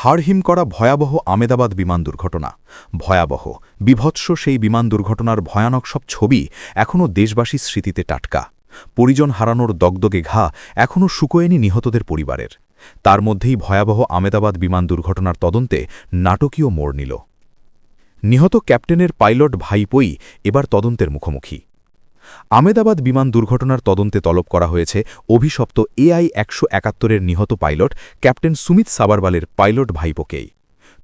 হাড়হিম করা ভয়াবহ আমেদাবাদ বিমান দুর্ঘটনা। ভয়াবহ, বিভৎস সেই বিমান দুর্ঘটনার ভয়ানক সব ছবি এখনও দেশবাসীর স্মৃতিতে টাটকা। পরিজন হারানোর দগদগে ঘা এখনও শুকোয়নি নিহতদের পরিবারের। তার মধ্যেই ভয়াবহ আমেদাবাদ বিমান দুর্ঘটনার তদন্তে নাটকীয় মোড় নিল। নিহত ক্যাপ্টেনের পাইলট ভাইপই এবার তদন্তের মুখোমুখি। আমেদাবাদ বিমান দুর্ঘটনার তদন্তে তলব করা হয়েছে অভিশপ্ত এআই একশো একাত্তরের নিহত পাইলট ক্যাপ্টেন সুমিত সাবারওয়ালের পাইলট ভাইপোকেই।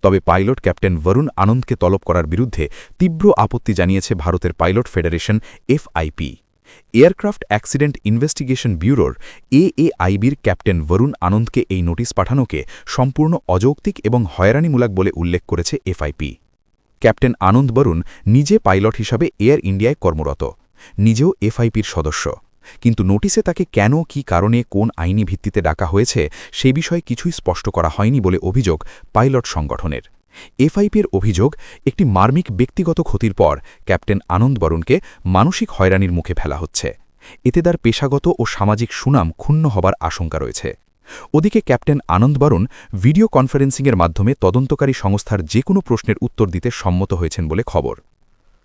তবে পাইলট ক্যাপ্টেন বরুণ আনন্দকে তলব করার বিরুদ্ধে তীব্র আপত্তি জানিয়েছে ভারতের pilot federation FIP. Aircraft accident investigation ব্যুরোর এএআইবির ক্যাপ্টেন বরুণ আনন্দকে এই নোটিশ পাঠানোকে সম্পূর্ণ অযৌক্তিক এবং হয়রানিমূলক বলে উল্লেখ করেছে এফআইপি। ক্যাপ্টেন আনন্দ বরুণ নিজে পাইলট হিসাবে এয়ার ইন্ডিয়ায় কর্মরত। নিজেও এফআইপির সদস্য। কিন্তু নোটিসে তাকে কেন, কি কারণে, কোন আইনি ভিত্তিতে ডাকা হয়েছে, সে বিষয়ে কিছুই স্পষ্ট করা হয়নি বলে অভিযোগ পাইলট সংগঠনের। এফআইপির অভিযোগ, একটি মার্মিক ব্যক্তিগত ক্ষতির পর ক্যাপ্টেন আনন্দ বরুণকে মানসিক হয়রানির মুখে ফেলা হচ্ছে। এতে তার পেশাগত ও সামাজিক সুনাম ক্ষুণ্ণ হবার আশঙ্কা রয়েছে। ওদিকে ক্যাপ্টেন আনন্দ বরুণ ভিডিও কনফারেন্সিংয়ের মাধ্যমে তদন্তকারী সংস্থার যে কোনো প্রশ্নের উত্তর দিতে সম্মত হয়েছেন বলে খবর।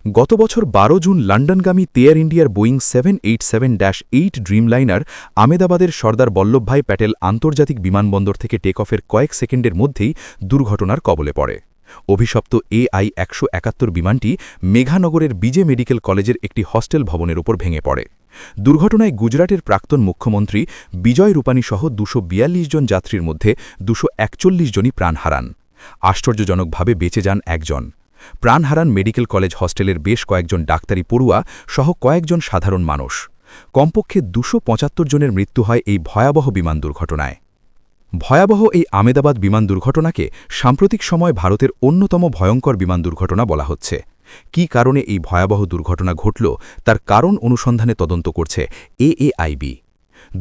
গত বছর বারো জুন লন্ডনগামী তেয়ার ইন্ডিয়ার Boeing seven eight seven dash eight Dreamliner আমেদাবাদের Sardar Vallabhbhai Patel আন্তর্জাতিক বিমানবন্দর থেকে টেক অফের কয়েক সেকেন্ডের মধ্যেই দুর্ঘটনার কবলে পড়ে। অভিশপ্ত এআই একশো একাত্তর বিমানটি মেঘানগরের বিজে মেডিকেল কলেজের একটি হস্টেল ভবনের উপর ভেঙে পড়ে। দুর্ঘটনায় গুজরাটের প্রাক্তন মুখ্যমন্ত্রী বিজয় রূপানী সহ দুশো জন যাত্রীর মধ্যে দুশো একচল্লিশ জনই প্রাণ হারান। আশ্চর্যজনকভাবে বেঁচে যান একজন। প্রাণ হারান মেডিকেল কলেজ হস্টেলের বেশ কয়েকজন ডাক্তারি পড়ুয়া সহ কয়েকজন সাধারণ মানুষ। কমপক্ষে দুশো জনের মৃত্যু হয় এই ভয়াবহ বিমান দুর্ঘটনায়। ভয়াবহ এই আমেদাবাদ বিমান দুর্ঘটনাকে সাম্প্রতিক সময় ভারতের অন্যতম ভয়ঙ্কর বিমান দুর্ঘটনা বলা হচ্ছে। কি কারণে এই ভয়াবহ দুর্ঘটনা ঘটল, তার কারণ অনুসন্ধানে তদন্ত করছে এএআইবি।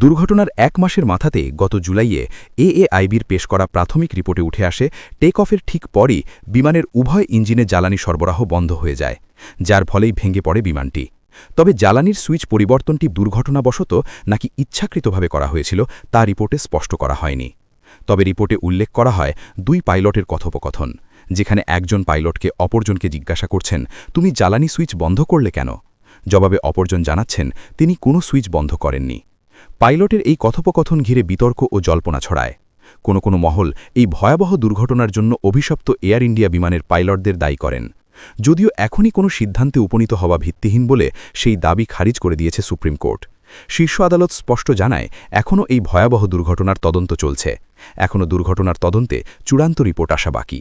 দুর্ঘটনার এক মাসের মাথাতে গত জুলাইয়ে এএআইবির পেশ করা প্রাথমিক রিপোর্টে উঠে আসে টেক অফের ঠিক পরই বিমানের উভয় ইঞ্জিনে জ্বালানি সরবরাহ বন্ধ হয়ে যায়, যার ফলেই ভেঙে পড়ে বিমানটি। তবে জ্বালানির সুইচ পরিবর্তনটি দুর্ঘটনাবশত নাকি ইচ্ছাকৃতভাবে করা হয়েছিল তা রিপোর্টে স্পষ্ট করা হয়নি। তবে রিপোর্টে উল্লেখ করা হয়, দুই পাইলটের কথোপকথন, যেখানে একজন পাইলটকে অপরজনকে জিজ্ঞাসা করছেন, তুমি জ্বালানি সুইচ বন্ধ করলে কেন? জবাবে অপরজন জানাচ্ছেন, তিনি কোনো সুইচ বন্ধ করেননি। পাইলটের এই কথোপকথন ঘিরে বিতর্ক ও জল্পনা ছড়ায়। কোনো কোনো মহল এই ভয়াবহ দুর্ঘটনার জন্য অভিশপ্ত এয়ার ইন্ডিয়া বিমানের পাইলটদের দায়ী করেন। যদিও এখনই কোনো সিদ্ধান্তে উপনীত হওয়া ভিত্তিহীন বলে সেই দাবি খারিজ করে দিয়েছে সুপ্রিম কোর্ট। শীর্ষ আদালত স্পষ্ট জানায়, এখনও এই ভয়াবহ দুর্ঘটনার তদন্ত চলছে। এখনও দুর্ঘটনার তদন্তে চূড়ান্ত রিপোর্ট আসা বাকি।